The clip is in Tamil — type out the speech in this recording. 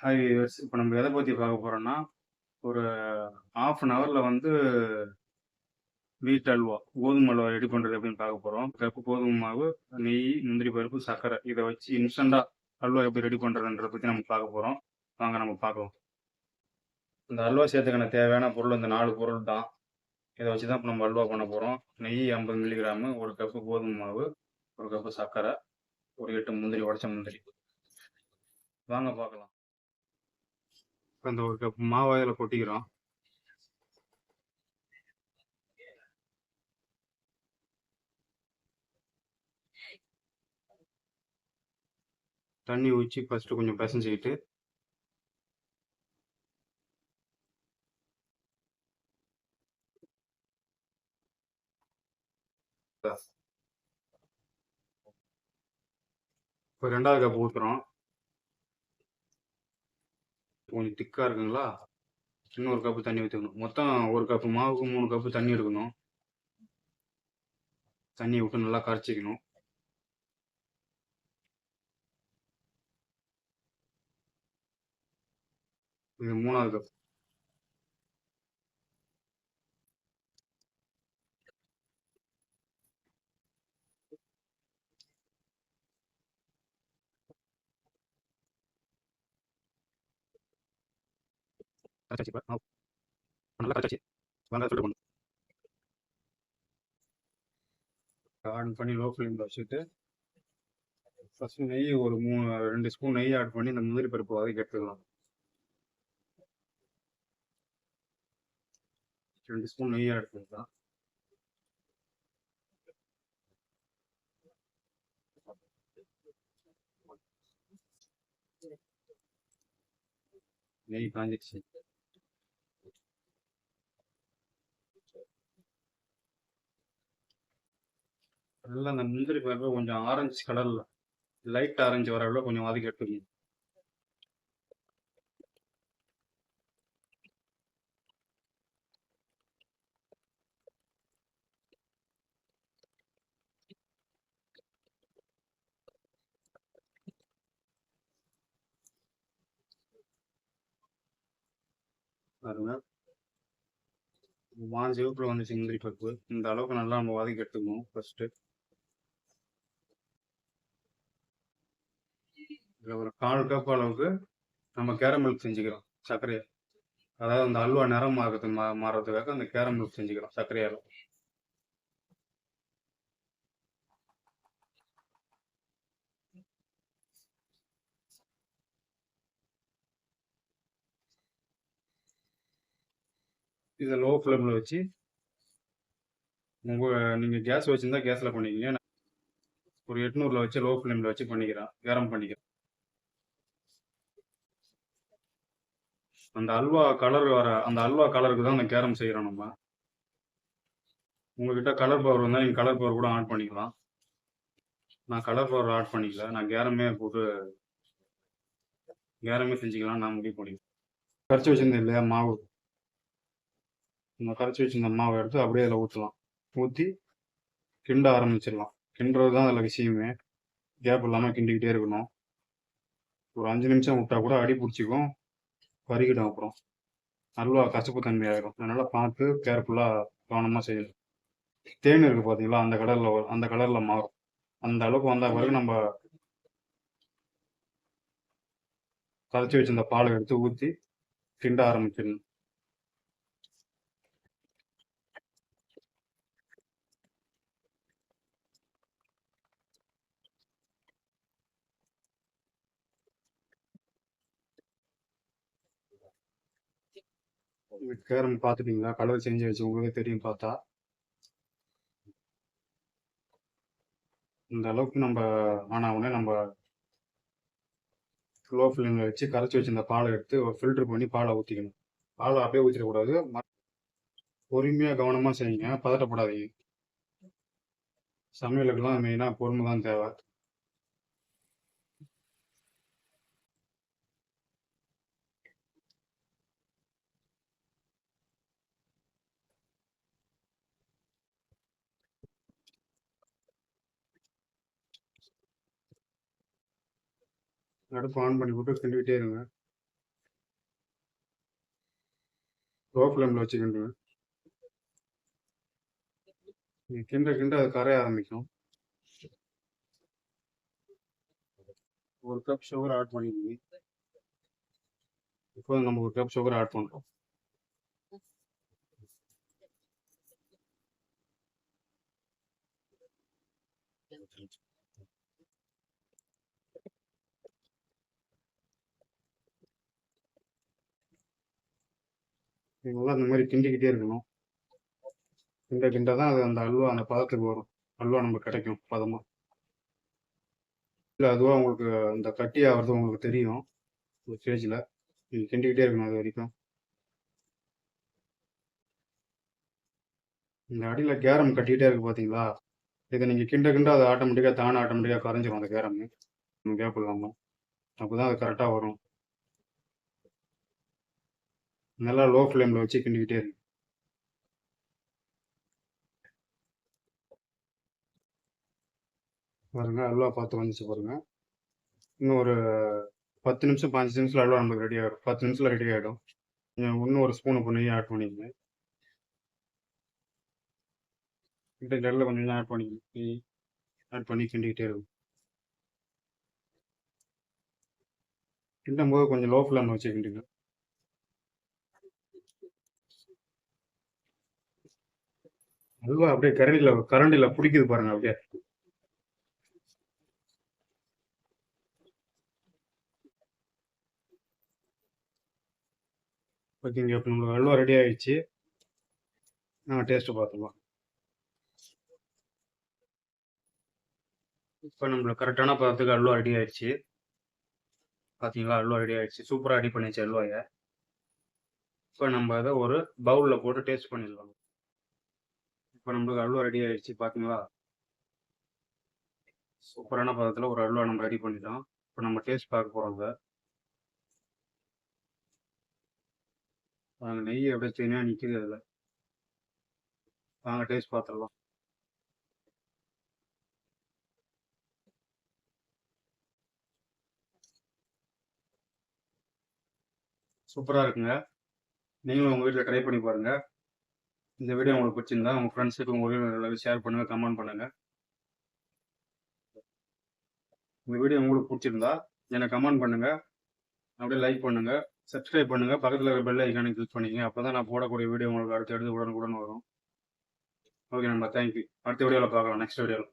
ஹாய் வியூவர்ஸ் இப்போ நம்ம எதை பற்றி பார்க்க போகிறோன்னா ஒரு ஆஃப் அன் ஹவரில் வந்து வீட் அல்வா கோதுமை அல்வா ரெடி பண்ணுறது எப்படின்னு பார்க்க போகிறோம் கப்பு கோதுமை மாவு நெய் முந்திரி பருப்பு சர்க்கரை இதை வச்சு இன்ஸ்டண்ட்டாக அல்வா எப்படி ரெடி பண்ணுறதுன்றத பற்றி நம்ம பார்க்க போகிறோம் வாங்க நம்ம பார்க்கலாம். இந்த அல்வா சேர்த்துக்கான தேவையான பொருள் இந்த நாலு பொருள் தான். இதை வச்சு தான் இப்போ நம்ம அல்வா பண்ண போகிறோம் நெய் ஐம்பது மில்லிகிராமு ஒரு கப்பு கோதுமை மாவு ஒரு கப்பு சர்க்கரை ஒரு எட்டு முந்திரி உடச்ச முந்திரி. வாங்க பார்க்கலாம். இப்போ இந்த ஒரு கப் மாவை அதில் கொட்டிக்கிறோம். தண்ணி ஊற்றி ஃபஸ்ட்டு கொஞ்சம் பிசைஞ்சிக்கிட்டு இப்போ ரெண்டாவது கப் ஊற்றுறோம் கொஞ்சம் திக்காக இருக்குங்களா? இன்னொரு கப்பு தண்ணி ஊற்றிக்கணும் மொத்தம் ஒரு கப்பு மாவுக்கு மூணு கப்பு தண்ணி எடுக்கணும். தண்ணியை விட்டு நல்லா கரைச்சிக்கணும். இது மூணாவது கப். கரைச்சாச்சு இப்போ. மாவு நல்லா கரைச்சாச்சு வாங்க ஃபில்டர் பண்ணு ஆன் பண்ணி லோ ஃப்ளேமில் வச்சுட்டு ஃபஸ்ட்டு நெய் ஒரு மூணு ரெண்டு ஸ்பூன் நெய் ஆட் பண்ணி இந்த முந்திரி பருப்பு வதக்கி எடுத்துக்கலாம். ரெண்டு ஸ்பூன் நெய் ஆட் பண்ணிக்கலாம். நெய் காஞ்சிடுச்சு. நல்லா அந்த முந்திரி பருப்பு கொஞ்சம் ஆரஞ்சு கலரில் லைட் ஆரஞ்சு வர அளவு கொஞ்சம் வதக்கி எடுத்துக்கணும் பாருங்க. வாஞ்சி சிவப்புல வந்துச்சு முந்திரி பருப்பு. இந்த அளவுக்கு நல்லா நம்ம வதக்கி எடுத்துக்கணும் ஃபர்ஸ்ட் இதில் ஒரு கால் கப் அளவுக்கு நம்ம கேரமல் செஞ்சுக்கிறோம் சர்க்கரையை. அதாவது அந்த அல்வா நிறம் ஆகுது மா மாறுறதுக்காக அந்த கேரமல் செஞ்சுக்கிறோம் சர்க்கரையால். இதை லோ ஃப்ளேமில் வச்சு உங்கள் நீங்கள் கேஸ் வச்சுருந்தா கேஸில் பண்ணிக்கிங்க. ஒரு எட்நூறில் வச்சு லோ ஃப்ளேமில் வச்சு பண்ணிக்கிறேன் கேரம் பண்ணிக்கிறேன். அந்த அல்வா கலர் வர அந்த அல்வா கலருக்கு தான் அந்த கேரம் செய்கிறோம் நம்ம. உங்ககிட்ட கலர் பவர் வந்தால் நீங்கள் கலர் பவர் கூட ஆட் பண்ணிக்கலாம். நான் கலர் பவர் ஆட் பண்ணிக்கல. நான் கேரமே போட்டு கேரமே செஞ்சுக்கலாம் நான் முடிவு பண்ணிக்கலாம் கரைச்சி வச்சிருந்தேன் இல்லையா மாவு? இந்த கரைச்சி வச்சிருந்த மாவை எடுத்து அப்படியே அதில் ஊற்றலாம் ஊற்றி கிண்ட ஆரம்பிச்சிடலாம். கிண்டுறது தான் அதில் விஷயமே. கேப் இல்லாமல் கிண்டிக்கிட்டே இருக்கணும். ஒரு அஞ்சு நிமிஷம் விட்டா கூட அடி பிடிச்சிக்கும். பறிக்கிடும் அப்புறம். நல்லா கசப்பு தன்மையாகிடும் அதனால் பார்த்து கேர்ஃபுல்லாக கவனமாக செய்யணும். தேன் இருக்குது பார்த்தீங்களா அந்த கடலில் அந்த கலரில் மாறும். அந்த அளவுக்கு வந்த பிறகு நம்ம கரைச்சி வச்சிருந்த பாலை எடுத்து ஊற்றி கிண்ட ஆரம்பிச்சிடணும். கேரம் பார்த்துட்டீங்களா கலர் செஞ்சு வச்சு உங்களுக்கே தெரியும் பார்த்தா. இந்த அளவுக்கு நம்ம ஆன உடனே நம்ம லோ ஃப்ளேமில் வச்சு கரைச்சி வச்சிருந்த பாலை எடுத்து ஃபில்டர் பண்ணி பாலை ஊற்றிக்கணும் பாலை அப்படியே ஊற்றிடக்கூடாது பொறுமையாக கவனமாக செய்யுங்க. பதட்டப்படாதீங்க. சமையலுக்கெல்லாம் மெயினாக பொறுமை தான் தேவை. அடுப்பு ஆன் பண்ணி விட்டு கிண்டிக்கிட்டே இருங்க. லோ ஃப்ளேமில் வச்சு கிண்டுங்க. கிண்ட கிண்ட அது கரைய ஆரம்பிக்கும். ஒரு கப் சுகர் ஆட் பண்ணிக்கோங்க இப்போ நம்ம ஒரு கப் சுகர் ஆட் பண்ணுறோம் நல்லா இந்த மாதிரி கிண்டிக்கிட்டே இருக்கணும். கிண்ட கிண்ட தான் அது அந்த அல்வா அந்த பதத்துக்கு வரும். அல்வா நமக்கு கிடைக்கும் பதமாக இல்லை அதுவாக உங்களுக்கு அந்த கட்டி ஆகிறது உங்களுக்கு தெரியும் ஒரு ஸ்டேஜில் நீங்கள் கிண்டிக்கிட்டே இருக்கணும் அது வரைக்கும். இந்த அடியில் கேரம் கட்டிக்கிட்டே இருக்கு பார்த்தீங்களா இதை நீங்கள் கிண்ட கிண்ட அது ஆட்டோமேட்டிக்காக தானே ஆட்டோமேட்டிக்காக கரைஞ்சிரும் அந்த கேரம் கேப் இல்லாமல் அப்போ தான் அது கரெக்டாக வரும். நல்லா லோ ஃப்ளேமில் வச்சு கிண்டிக்கிட்டே இருக்கு பாருங்க அல்வா பார்த்து வந்துச்சு பாருங்க. இன்னும் ஒரு பத்து நிமிஷம் பாஞ்சு நிமிஷத்தில் அல்வா நமக்கு ரெடி ஆகிடும் பத்து நிமிஷத்தில் ரெடி ஆகிடும் இன்னும் ஒரு ஸ்பூன் பண்ணி ஆட் பண்ணிக்கங்க. கிட்ட ஜல்லில் கொஞ்சம் கொஞ்சம் ஆட் பண்ணி ஆட் பண்ணி கிண்டிக்கிட்டே இருக்கும் கிண்டும் போது கொஞ்சம் லோ ஃப்ளேமில் வச்சு கிண்டுங்க. அல்வா அப்படியே கரண்டில கரண்டில பிடிக்குது பாருங்க அப்படியே. ஓகேங்க இப்போ நம்மளுக்கு அல்வா ரெடி ஆயிடுச்சு. நாங்கள் டேஸ்ட்டு பார்த்துக்கலாம். இப்போ நம்மளுக்கு கரெக்டான பதத்துக்கு அல்வா ரெடி ஆயிடுச்சு. பார்த்தீங்களா அல்வா ரெடி ஆயிடுச்சு. சூப்பராக ரெடி பண்ணிச்சு அல்வாயை. இப்போ நம்ம அதை ஒரு பவுலில் போட்டு டேஸ்ட் பண்ணிடலாம். இப்போ நம்மளுக்கு அல்வா ரெடி ஆயிடுச்சு பார்த்தீங்களா சூப்பரான பதத்தில் ஒரு அல்வா நம்ம ரெடி பண்ணிட்டோம். இப்போ நம்ம டேஸ்ட் பார்க்க போகிறோங்க நாங்கள் வாங்க நெய் அப்படியே தனியாக நிற்கிது அதில். வாங்க டேஸ்ட் பார்த்துடலாம். சூப்பராக இருக்குங்க. நீங்களும் உங்கள் வீட்டில் ட்ரை பண்ணி பாருங்கள் இந்த வீடியோ உங்களுக்கு பிடிச்சிருந்தா உங்கள் ஃப்ரெண்ட்ஸுக்கு உங்களுக்கு ஷேர் பண்ணுங்கள் கமெண்ட் பண்ணுங்கள் இந்த வீடியோ உங்களுக்கு பிடிச்சிருந்தா எனக்கு கமெண்ட் பண்ணுங்கள் அப்படியே லைக் பண்ணுங்கள் சப்ஸ்கிரைப் பண்ணுங்கள் பக்கத்தில் இருக்கிற பெல் ஐக்கானை கிளிக் பண்ணிக்கங்க. அப்போ தான் நான் போடக்கூடிய வீடியோ உங்களுக்கு அடுத்து எடுத்து உடனுக்குடன் வரும். ஓகே நண்பா தேங்க்யூ அடுத்த வீடியோவில் பார்க்கலாம். நெக்ஸ்ட் வீடியோவில்